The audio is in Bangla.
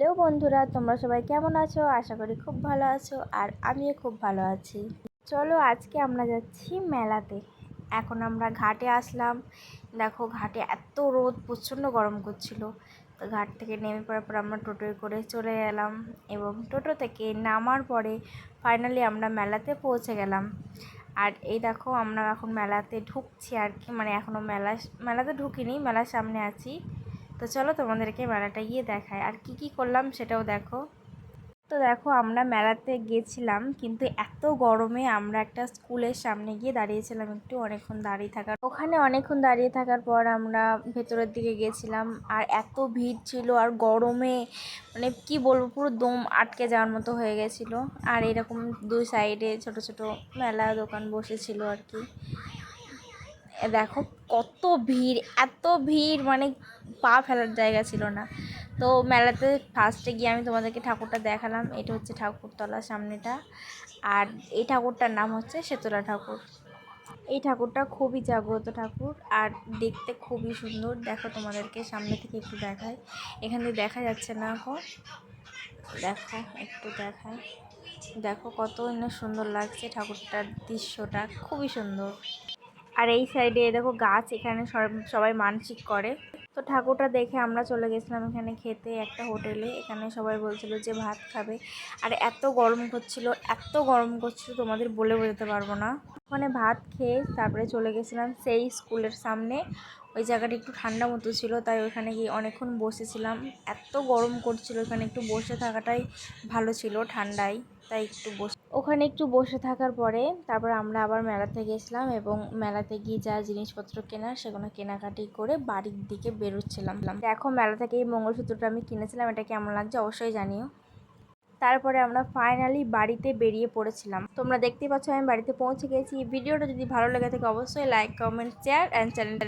হ্যালো বন্ধুরা, তোমরা সবাই কেমন আছো? আশা করি খুব ভালো আছো আর আমিও খুব ভালো আছি। চলো আজকে আমরা যাচ্ছি মেলাতে। এখন আমরা ঘাটে আসলাম। দেখো ঘাটে এত রোদ, প্রচণ্ড গরম করছিল। তো ঘাট থেকে নেমে পড়ার পর আমরা টোটোয় করে চলে এলাম এবং টোটো থেকে নামার পরে ফাইনালি আমরা মেলাতে পৌঁছে গেলাম। আর এই দেখো আমরা এখন মেলাতে ঢুকছি আর কি। মানে এখনও মেলা মেলাতে ঢুকিনি, মেলার সামনে আছি। তো চলো তোমাদেরকে মেলাটা গিয়ে দেখায় আর কি কি করলাম সেটাও দেখো। তো দেখো, আমরা মেলাতে গেছিলাম, কিন্তু এত গরমে আমরা একটা স্কুলের সামনে গিয়ে দাঁড়িয়েছিলাম একটু, অনেকক্ষণ দাঁড়িয়ে থাকার ওখানে অনেকক্ষণ দাঁড়িয়ে থাকার পর আমরা ভেতরের দিকে গেছিলাম, আর এত ভিড় ছিল, আর গরমে মানে কি বলব, পুরো দম আটকে যাওয়ার মতো হয়ে গেছিল। আর এরকম দুই সাইডে ছোট ছোট মেলা দোকান বসেছিল আর কি। দেখো কত ভিড়, এত ভিড় মানে পা ফেলার জায়গা ছিল না। তো মেলাতে ফার্স্টে গিয়ে আমি তোমাদেরকে ঠাকুরটা দেখালাম, এটা হচ্ছে ঠাকুরতলার সামনেটা। আর এই ঠাকুরটার নাম হচ্ছে শেতলা ঠাকুর। এই ঠাকুরটা খুবই জাগ্রত ঠাকুর আর দেখতে খুবই সুন্দর। দেখো তোমাদেরকে সামনে থেকে একটু দেখায় এখান থেকে দেখা যাচ্ছে না এখন দেখো, একটু দেখায় দেখো কত না সুন্দর লাগছে ঠাকুরটার দৃশ্যটা, খুবই সুন্দর। আর এই সাইডে দেখো গাছ, এখানে সব- সবাই মানসিক করে। তো ঠাকুরটা দেখে আমরা চলে গেছিলাম এখানে খেতে একটা হোটেলে। এখানে সবাই বলছিল যে ভাত খাবে। আর এত গরম করছিল, এত গরম করছিল তোমাদের বলে বোঝাতে পারব না। ওখানে ভাত খেয়ে তারপরে চলে গেছিলাম সেই স্কুলের সামনে। ওই জায়গাটা একটু ঠান্ডা মতো ছিল, তাই ওখানে গিয়ে অনেকক্ষণ বসেছিলাম। এত গরম করছিল ওখানে, একটু বসে থাকাটাই ভালো ছিল ঠান্ডায়, তাই একটু বসে ওখানে একটু বসে থাকার পরে তারপর আমরা আবার মেলাতে গেছিলাম এবং মেলাতে গিয়ে যা জিনিসপত্র কেনার সেগুলো কেনাকাটি করে বাড়ির দিকে বেরোচ্ছিলাম। দেখো মেলা থেকে এই মঙ্গলসূত্রটা আমি কিনেছিলাম, এটা কেমন লাগছে অবশ্যই জানিও। তারপরে আমরা ফাইনালি বাড়িতে বেরিয়ে পড়েছিলাম। তোমরা দেখতেই পাচ্ছ আমি বাড়িতে পৌঁছে গেছি। ভিডিওটা যদি ভালো লেগে থাকে অবশ্যই লাইক কমেন্ট শেয়ার অ্যান্ড চ্যানেলটা